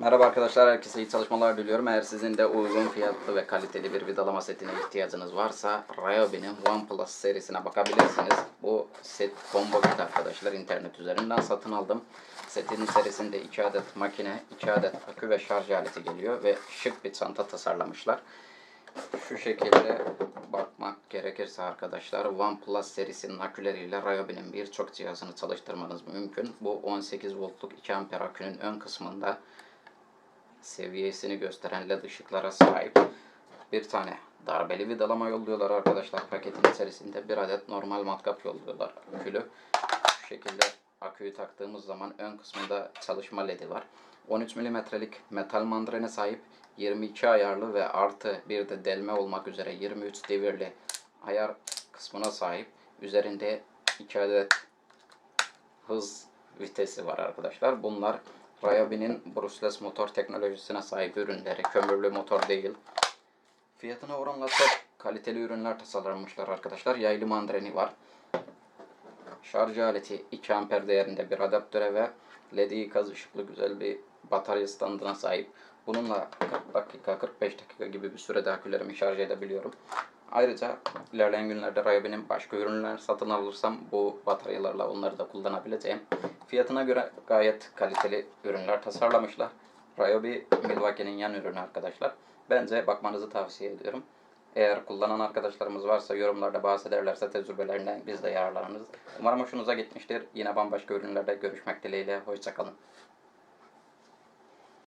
Merhaba arkadaşlar, herkese iyi çalışmalar diliyorum. Eğer sizin de uygun fiyatlı ve kaliteli bir vidalama setine ihtiyacınız varsa Ryobi'nin OnePlus serisine bakabilirsiniz. Bu set combo kit arkadaşlar. internet üzerinden satın aldım. Setin içerisinde 2 adet makine, 2 adet akü ve şarj aleti geliyor ve şık bir çanta tasarlamışlar. Şu şekilde bakmak gerekirse arkadaşlar OnePlus serisinin aküleriyle Ryobi'nin birçok cihazını çalıştırmanız mümkün. Bu 18 voltluk 2 amper akünün ön kısmında seviyesini gösteren led ışıklara sahip bir tane darbeli vidalama yolluyorlar arkadaşlar. Paketin içerisinde bir adet normal matkap yolluyorlar akülü. Şu şekilde aküyü taktığımız zaman ön kısmında çalışma ledi var. 13 milimetrelik metal mandrene sahip 22 ayarlı ve artı bir de delme olmak üzere 23 devirli ayar kısmına sahip. Üzerinde 2 adet hız vitesi var arkadaşlar. Bunlar Ryobi'nin brushless motor teknolojisine sahip ürünleri. Kömürlü motor değil. Fiyatına oranla çok kaliteli ürünler tasarlanmışlar arkadaşlar. Yaylı mandreni var. Şarj aleti 2 amper değerinde bir adaptöre ve LED ikaz ışıklı güzel bir batarya standına sahip. Bununla 40 dakika 45 dakika gibi bir sürede akülerimi şarj edebiliyorum. Ayrıca ilerleyen günlerde Ryobi'nin başka ürünler satın alırsam bu bataryalarla onları da kullanabileceğim. Fiyatına göre gayet kaliteli ürünler tasarlamışlar. Ryobi Milwaukee'nin yan ürünü arkadaşlar. Bence bakmanızı tavsiye ediyorum. Eğer kullanan arkadaşlarımız varsa yorumlarda bahsederlerse tecrübelerinden biz de yararlanırız. Umarım hoşunuza gitmiştir. Yine bambaşka ürünlerde görüşmek dileğiyle. Hoşçakalın.